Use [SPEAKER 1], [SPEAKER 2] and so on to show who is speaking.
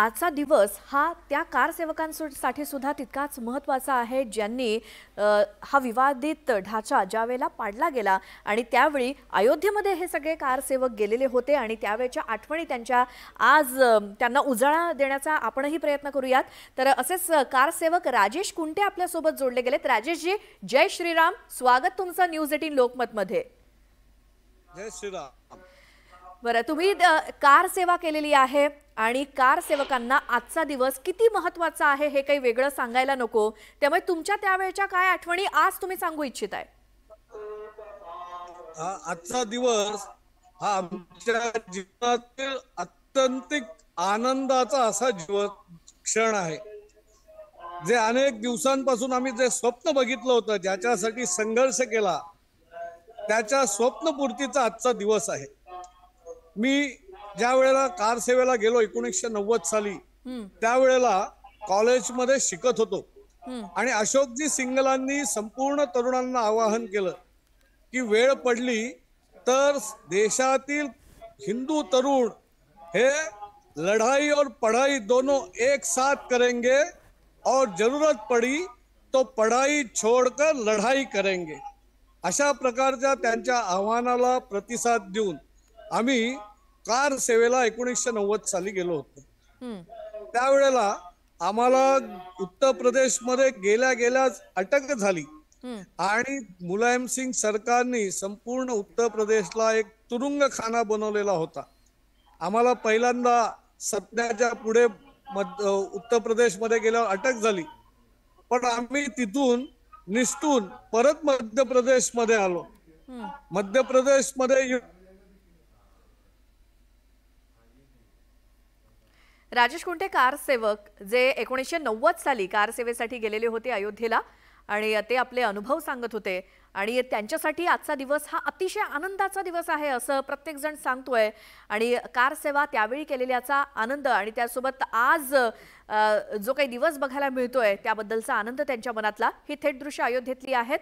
[SPEAKER 1] आजचा दिवस हा त्या कारसेवकांसाठी सुद्धा तितकाच महत्त्वाचा आहे ज्यांनी हा विवादित ढाचा ज्यावेळेला पाडला गेला आणि त्यावेळी अयोध्येमध्ये हे सगळे कारसेवक गेलेले होते आणि त्यावेळच्या आठवणी त्यांच्या आज त्यांना उजाळा देण्याचा आपणही प्रयत्न करूयात. तर असेच कारसेवक राजेश कुंटे आपल्यासोबत जोडले गेलेत. राजेशजी जय श्रीराम. स्वागत तुमचं न्यूज एटीन लोकमतमध्ये.
[SPEAKER 2] जय श्रीराम.
[SPEAKER 1] बरं तुम्ही कार सेवा केलेली आहे आणि कार सेवकांना आजचा दिवस किती महत्त्वाचा आहे हे काही वेगळं सांगायला नको. त्यामुळे तुमच्या त्यावेळच्या काय आठवणी आज तुम्ही सांगू इच्छित आहे?
[SPEAKER 2] हा आजचा दिवस हा आमच्या जीवनातील अत्यंतिक आनंदाचा असा जीवन क्षण आहे. जे अनेक दिवसांपासून आम्ही जे स्वप्न बघितलं होतं ज्याच्यासाठी संघर्ष केला त्याच्या स्वप्नपूर्तीचा आजचा दिवस आहे. मी ज्या वेळेला कार सेवेला गेलो एकोणीसशे नव्वद साली त्यावेळेला कॉलेजमध्ये शिकत होतो. आणि अशोकजी सिंगलांनी संपूर्ण तरुणांना आवाहन केलं की वेळ पडली तर देशातील हिंदू तरुण हे लढाई और पढ़ाई दोनों एक साथ करेंगे और जरूरत पड़ी तो पढ़ाई छोड़कर लढाई करेंगे. अशा प्रकारच्या त्यांच्या आव्हानाला प्रतिसाद देऊन आम्ही कार सेवेला एकोणीसशे नव्वद साली गेलो होतो. त्यावेळेला आम्हाला उत्तर प्रदेशमध्ये गेल्या गेल्याच अटक झाली. आणि मुलायम सिंग सरकारने संपूर्ण उत्तर प्रदेशला एक तुरुंगखाना बनवलेला होता आम्हाला पहिल्यांदा सत्याच्या पुढे उत्तर प्रदेशमध्ये गेल्यावर अटक झाली पण आम्ही तिथून निष्ठून परत मध्य प्रदेशमध्ये आलो
[SPEAKER 1] हम्म.
[SPEAKER 2] मध्य प्रदेशमध्ये यु-
[SPEAKER 1] राजेश कुंटे कारसेवक जे एकोणीसशे नव्वद साली कारसेवेसाठी गेलेले होते अयोध्येला आणि ते आपले अनुभव सांगत होते. आणि त्यांच्यासाठी आजचा दिवस हा अतिशय आनंदाचा दिवस आहे असं प्रत्येकजण सांगतोय. आणि कार सेवा त्यावेळी केलेल्याचा आनंद आणि त्यासोबत आज जो काही दिवस बघायला मिळतोय त्याबद्दलचा आनंद त्यांच्या मनातला. ही थेट दृश्य अयोध्येतली आहेत.